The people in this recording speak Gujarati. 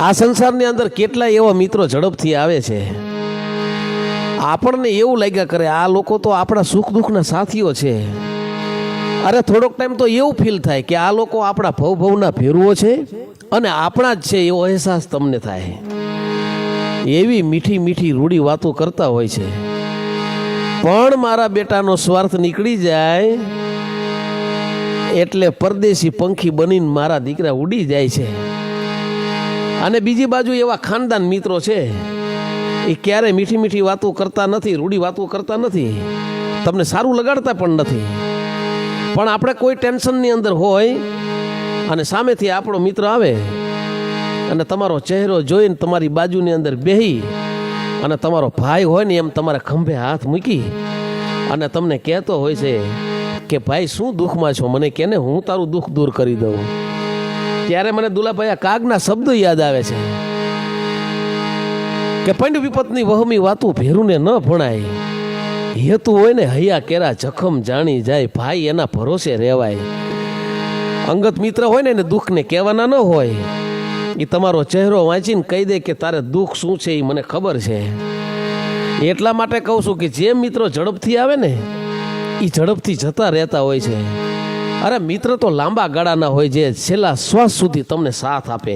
આ સંસારની અંદર કેટલા એવા મિત્રો ઝડપથી આવે છે. આપણને એવું લાગ્યા કરે, આ લોકો તો આપણા સુખ દુઃખના સાથીઓ છે. અરે થોડોક ટાઈમ તો એવું ફીલ થાય કે આ લોકો આપણા ભવ ભવના ભેરુઓ છે અને આપણા જ છે, એવો અહેસાસ તમને થાય. એવી મીઠી મીઠી રૂડી વાતો કરતા હોય છે. પણ મારા બેટાનો સ્વાર્થ નીકળી જાય એટલે પરદેશી પંખી બનીને મારા દીકરા ઉડી જાય છે. અને બીજી બાજુ એવા ખાનદાન મિત્રો છે. એ ક્યારેય મીઠી મીઠી વાતો કરતા નથી રૂડી વાતો કરતા નથી. તમને સારું લગાડતા પણ નથી. પણ આપણે કોઈ ટેન્શનની અંદર હોય અને સામેથી આપણો મિત્ર આવે અને તમારો ચહેરો જોઈને તમારી બાજુની અંદર બેહી અને તમારો ભાઈ હોય ને એમ તમારા ખંભે હાથ મૂકી અને તમને કહેતો હોય છે કે, ભાઈ, શું દુઃખમાં છો? મને કેને હું તારું દુઃખ દૂર કરી દઉં? ત્યારે મને દુલાભાઈ કાગના શબ્દો યાદ આવે છે કે પંડ વહમી વાતો ભેરુને ન ભણાય. હેતુ હોય ને હૈયા કેરા જખમ જાણી જાય, ભાઈ એના ભરોસે રહેવાય. અંગત મિત્ર હોય ને એને દુઃખને કહેવાના ન હોય. એ તમારો ચહેરો વાંચીને કહી દે કે તારે દુઃખ શું છે એ મને ખબર છે. એટલા માટે કહું છું કે જે મિત્રો ઝડપથી આવે ને એ ઝડપથી જતા રહેતા હોય છે. અરે મિત્ર તો લાંબા ગાળાના હોય જે છેલ્લા શ્વાસ સુધી તમને સાથ આપે.